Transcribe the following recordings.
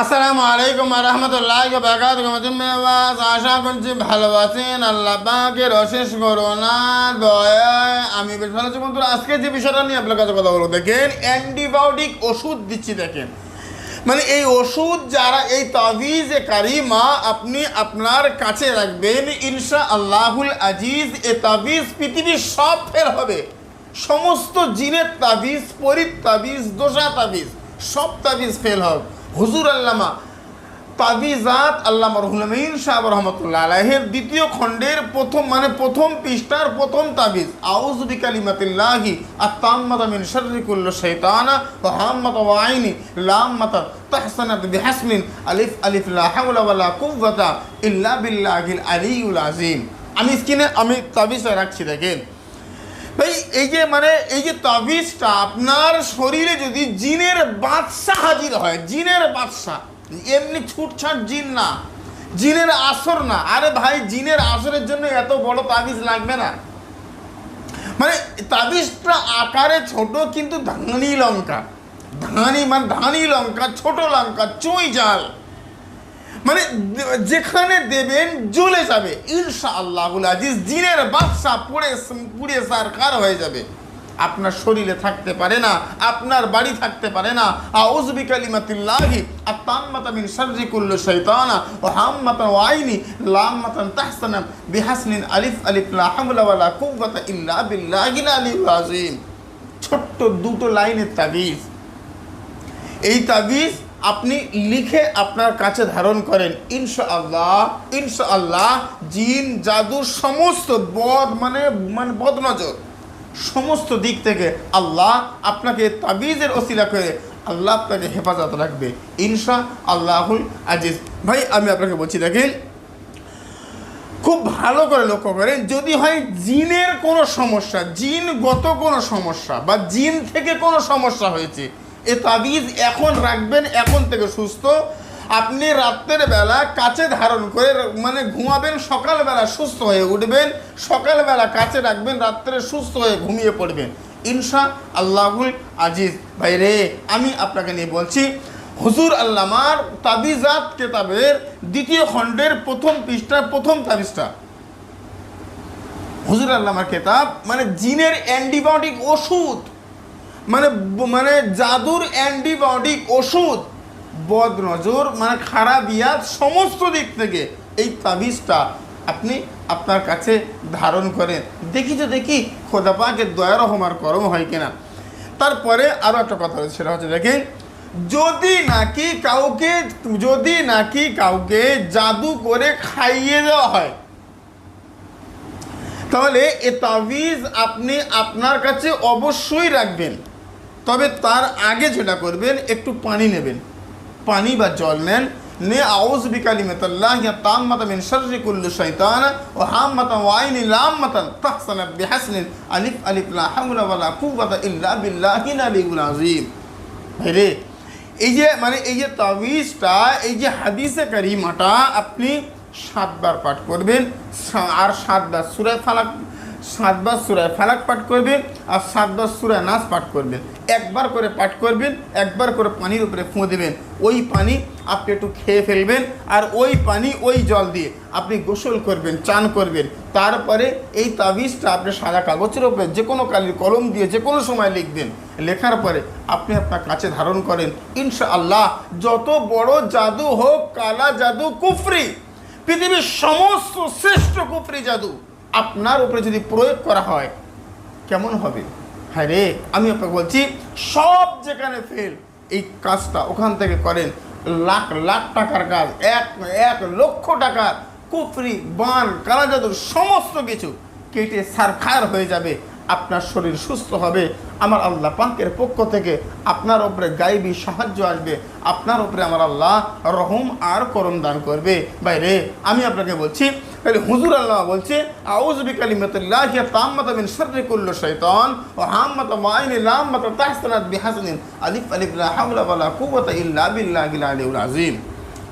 আসসালামু আলাইকুম রহমতুল্লাহ বাকাত আশা করছি ভালো আছেন। আল্লাহ পাকের অশেষ করোনা দয়ায় আমি বেশ ভালো আছি। বন্ধুরা, আজকে যে বিষয়টা নিয়ে আপনার কাছে কথা বলব, দেখেন অ্যান্টিবায়োটিক ওষুধ দিচ্ছি, দেখেন। মানে এই ওষুধ যারা, এই তাবিজে কারিমা আপনি আপনার কাছে রাখবেন ইনশা আল্লাহুল আজিজ, এ তাবিজ পৃথিবীর সব ফের হবে। সমস্ত জিনের তাবিজ পরিত তাবিজ, দোষা তাবিজ, সব তাবিজ ফেল হবে। হুজুর আল্লামা তাবিজাত আল্লামা রহুল আমিন সাহেব রহমতুল্লাহ আলাহের দ্বিতীয় খণ্ডের প্রথম মানে প্রথম পৃষ্ঠার প্রথম তাবিজ। আউজ বিকালিমাতিল্লাহি আত্তাম্মাতা মিন শাররি কুল্লি শাইতানা ওয়া হাম্মাতা ওয়া আইনি লাম্মাতা তাহসানাত বিহাসমিন আলিফ আলিফ লা হাওলা ওয়ালা কুওয়াতা ইল্লা বিল্লাহিল আলিয়ুল আযীম। আমি স্ক্রিনে, আমি তাবিজটা রাখছি, দেখেন। ভাই, এই যে মানে এই যে তাবিজটা আপনার শরীরে যদি জিনের বাদশা হাজির হয়, জিনের বাদশা, এমনি ছুটছাট জিন না, জিনের আসর না, আরে ভাই, জিনের আসরের জন্য এত বড় তাবিজ লাগবে না। মানে তাবিজটা আকারে ছোট কিন্তু ধানি লঙ্কা, ধানি মানে ধানি লঙ্কা, ছোট লঙ্কা, চুই জাল। মানে যেখানে দেবেন, জ্বলে যাবে। ইনশা আল্লাহুল আজিজ জিনের বাদশা পুড়ে পুড়ে সারকার হয়ে যাবে। আপনার শরীরে থাকতে পারে না, আপনার বাড়ি থাকতে পারে না। আউজ বিকালিমাতিল্লাহি আত্তাম্মাতা মিন শাররি কুল্লি শাইতানা ওয়া হাম্মাতা ওয়া আইনি লাম্মাতান তাহসানা বিহাসনিন আলিফ আলিফ লা কুওয়াতা ইল্লা ছোট্ট দুটো লাইনের তাবিজ। এই তাবিজ আপনি লিখে আপনার কাছে ধারণ করেন, ইনশাআল্লাহ ইনশাআল্লাহ, জিন জাদুর সমস্ত বদ মানে মানে বদনজর, সমস্ত দিক থেকে আল্লাহ আপনাকে তাবিজের ওসিলা করে আল্লাহ আপনাকে হেফাজত রাখবে ইনশা আল্লাহুল আজিজ। ভাই, আমি আপনাকে বলছি, দেখেন, খুব ভালো করে লক্ষ্য করেন, যদি হয় জিনের কোনো সমস্যা, জিনগত কোনো সমস্যা বা জিন থেকে কোনো সমস্যা হয়েছে এ তাবিজ এখন রাখবেন, এখন থেকে সুস্থ। আপনি রাত্রের বেলা কাছে ধারণ করে মানে ঘুমাবেন, সকালবেলা সুস্থ হয়ে উঠবেন, সকালবেলা কাছে রাখবেন, রাত্রে সুস্থ হয়ে ঘুমিয়ে পড়বেন। ইনশা আল্লাহুল আজিজ। ভাই রে আমি আপনাকে নিয়ে বলছি, হুজুর আল্লামার তাবিজাত কেতাবের দ্বিতীয় খণ্ডের প্রথম পৃষ্ঠার প্রথম তাবিজটা। হুজুর আল্লামার কেতাব মানে জিনের অ্যান্টিবায়োটিক ওষুধ। মানে মানে জাদুর অ্যান্টিবায়োটিক, ওষুধ বদ নজর মানে খারাপিয়াত সমস্ত দিক থেকে এই তাবিজটা আপনি আপনার কাছে ধারণ করেন। দেখি তো দেখি খোদা পাকের দয়া রহমার করম হয় কিনা। তারপরে আরও একটা কথা হচ্ছে সেটা হচ্ছে দেখেন যদি নাকি কাউকে, যদি নাকি কাউকে জাদু করে খাইয়ে দেওয়া হয়, তাহলে এ তাবিজ আপনি আপনার কাছে অবশ্যই রাখবেন। তবে তার আগে যেটা করবেন, একটু পানি নেবেন। পানি বা জল নেন। নে আউজ বিকালিমাতাল্লাহ ইয়া তাম্মাতা মিন শাররি কুল্লি শাইতান ওয়া হাম্মাতা ওয়া আইনি লাম্মাতান তাহসানা বিহাসনিন আলিফ আলিফ লা হাওলা ওয়ালা কুওয়াতা ইল্লা বিল্লাহিল আলিয়্যিল আযীম। ভাইরে, এই যে মানে এই যে তাবিজটা এই যে হাদিসে কারিমাটা আপনি সাতবার পাঠ করবেন। আর সাতবার সুরায় ফালাক সাতবার সুরায় ফালাক পাঠ করবেন আর সাতবার সুরায় নাচ পাঠ করবেন। একবার করে পাঠ করবেন, একবার করে পানির উপরে ফুঁ দেবেন। ওই পানি আপনি একটু খেয়ে ফেলবেন আর ওই পানি ওই জল দিয়ে আপনি গোসল করবেন, চান করবেন। তারপরে এই তাবিজটা আপনি সাদা কাগজের উপরে যে কোনো কালির কলম দিয়ে যে কোনো সময় লিখবেন। লেখার পরে আপনি আপনার কাছে ধারণ করেন ইনশা আল্লাহ যত বড় জাদু হোক, কালা জাদু, কুফরি, পৃথিবীর সমস্ত শ্রেষ্ঠ কুফরি জাদু আপনার উপরে যদি প্রয়োগ করা হয়, কেমন হবে? হ্যাঁ রে, আমি আপনাকে বলছি, সব যেখানে ফেল এই কাজটা ওখান থেকে করেন। লাখ লাখ টাকার কাজ, এক এক লক্ষ টাকার কুফরি, বান কালা জাদুর সমস্ত কিছু কেটে সারখার হয়ে যাবে। আপনার শরীর সুস্থ হবে, আমার আল্লাহ পাকের পক্ষ থেকে আপনার উপরে গাইবী সাহায্য আসবে, আপনার উপরে আমার আল্লাহ রহম আর করম দান করবে। বাইরে, আমি আপনাকে বলছি, তাহলে হুজুর আল্লাহ বলছে আলিফ ইল্লা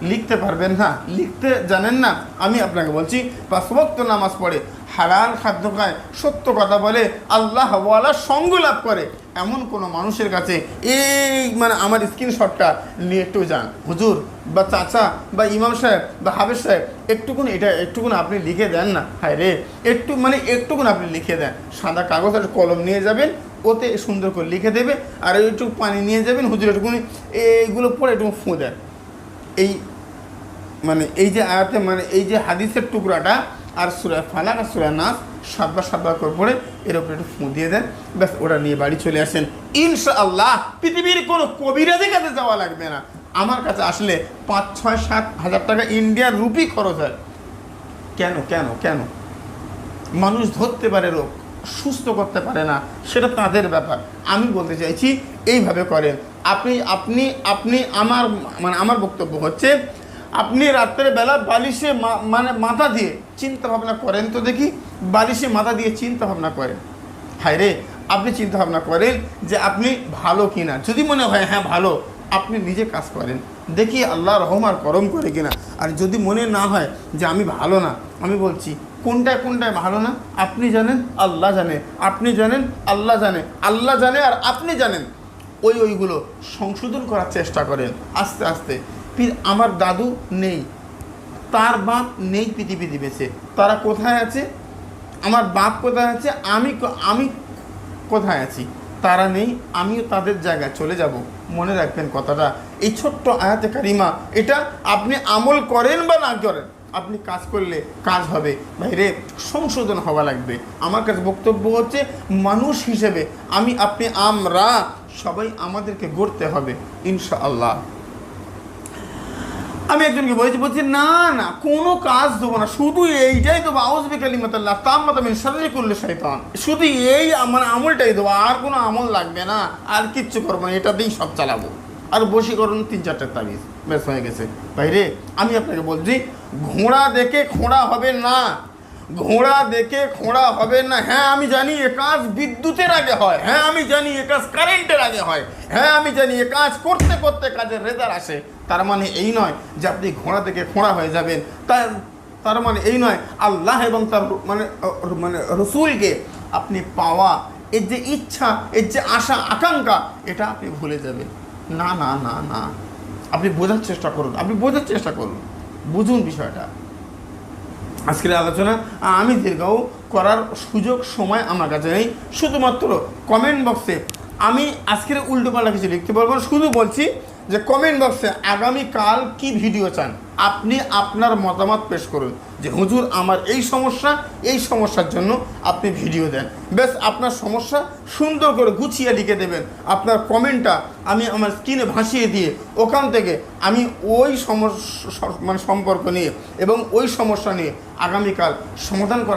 লিখতে পারবেন না? লিখতে জানেন না? আমি আপনাকে বলছি, পাঁচ ওয়াক্ত নামাজ পড়ে হালাল খাদ্য খায় সত্য কথা বলে, আল্লাহ ওয়ালা সঙ্গ লাভ করে। এমন কোনো মানুষের কাছে এই মানে আমার স্ক্রিনশটটা নিয়ে একটু যান। হুজুর বা চাচা বা ইমাম সাহেব বা হাবেজ সাহেব, একটুকুন এটা, একটুকুন আপনি লিখে দেন না। হায় রে, একটু মানে একটুকুন আপনি লিখে দেন। সাদা কাগজ আর কলম নিয়ে যাবেন, ওতে সুন্দর করে লিখে দেবে, আর একটু পানি নিয়ে যাবেন, হুজুর একটুকুনি, এইগুলো পরে একটু ফুঁ দেন। এই মানে এই যে আয়াতে মানে এই যে হাদিসের টুকরাটা আর সুরা ফালাক আর সুরা নাস সাতবার সাতবার করে পড়ে এর উপরে একটু ফুঁ দিয়ে দেন। ব্যাস ওটা নিয়ে বাড়ি চলে আসেন। ইনশা আল্লাহ পৃথিবীর কোনো কবিরাজের কাছে যাওয়া লাগবে না। আমার কাছে আসলে পাঁচ, ছয়, সাত হাজার টাকা ইন্ডিয়ার রুপি খরচ হয়। কেন কেন কেন? মানুষ ধরতে পারে রোগ, সুস্থ করতে পারে না, সেটা তাদের ব্যাপার। আমি বলতে চাইছি, এইভাবে করেন। আপনি আপনি আপনি আমার মানে আমার বক্তব্য হচ্ছে আপনি রাত্রের বেলা বালিশে মানে মাথা দিয়ে চিন্তা ভাবনা করেন তো দেখি, বালিশে মাথা দিয়ে চিন্তা ভাবনা করেন। হায় রে, আপনি চিন্তা ভাবনা করেন যে আপনি ভালো কিনা। যদি মনে হয় হ্যাঁ ভালো, আপনি নিজে কাজ করেন। দেখি আল্লাহ রহম আর করম করে কিনা। আর যদি মনে না হয় যে আমি ভালো না, আমি বলছি, কোনটায় কোনটায় ভালো না? আপনি জানেন, আল্লাহ জানে। আপনি জানেন, আল্লাহ জানে। আল্লাহ জানে আর আপনি জানেন। ওই ওইগুলো সংশোধন করার চেষ্টা করেন। আস্তে আস্তে আমার দাদু নেই, তার বাপ নেই পৃথিবীতে বেঁচে। তারা কোথায় আছে? আমার বাপ কোথায় আছে? আমি আমি কোথায় আছি? তারা নেই, আমিও তাদের জায়গায় চলে যাব। মনে রাখবেন কথাটা। এই ছোট্ট আয়াতে কারিমা, এটা আপনি আমল করেন বা না করেন, আপনি কাজ করলে কাজ হবে। বাইরে সংশোধন হওয়া লাগবে। আমার কাছে বক্তব্য হচ্ছে, মানুষ হিসেবে আমি, আপনি, আমরা, সবাই আমাদেরকে গড়তে হবে, ইনশাআল্লাহ। আমি একজনকে বলেছি, বলছি, না না, কোনো কাজ দেবো না। শুধু এইটাই দেবো। আউজ বেকালি মতাল্লাহ তার মতো আমি সাথে করলে শয়তান শুধু এই মানে আমলটাই দেবো। আর কোনো আমল লাগবে না। আর কিচ্ছু করব না। এটাতেই সব চালাবো। আর বশীকরণ তিন চারটে তাবিজ বেশ হয়ে গেছে। বাইরে আমি আপনাকে বলছি, ঘোড়া দেখে খোঁড়া হবে না। ঘোড়া দেখে খোঁড়া হবে না। হ্যাঁ আমি জানি এ কাজ বিদ্যুতের আগে হয়। হ্যাঁ আমি জানি এ কাজ কারেন্টের আগে হয়। হ্যাঁ আমি জানি এ কাজ করতে করতে কাজের রেজাল্ট আসে। তার মানে এই নয় যে আপনি ঘোড়া থেকে খোঁড়া হয়ে যাবেন। তার তার মানে এই নয়, আল্লাহ এবং তার মানে মানে রসুলকে আপনি পাওয়া এর যে ইচ্ছা, এর যে আশা, আকাঙ্ক্ষা, এটা আপনি ভুলে যাবেন। না না না না। আপনি বোঝার চেষ্টা করুন, আপনি বোঝার চেষ্টা করুন। বুঝুন বিষয়টা। আজকের আলোচনা আমি দীর্ঘ করার সুযোগ, সময় আমার কাছে নেই। শুধুমাত্র কমেন্ট বক্সে আমি আজকের উল্টোপাল্টা কিছু লিখতে পারব শুধু বলছি যে কমেন্ট বক্সে আগামীকাল কি ভিডিও চান, আপনি আপনার মতামত পেশ করুন। যে হুজুর, আমার এই সমস্যা, এই সমস্যার জন্য আপনি ভিডিও দেন। বেশ আপনার সমস্যা সুন্দর করে গুছিয়ে লিখে দেবেন। আপনার কমেন্টটা আমি আমার স্ক্রিনে ভাসিয়ে দিয়ে ওখান থেকে আমি ওই সমস্যা মানে সম্পর্ক নিয়ে এবং ওই সমস্যা নিয়ে আগামীকাল সমাধান করার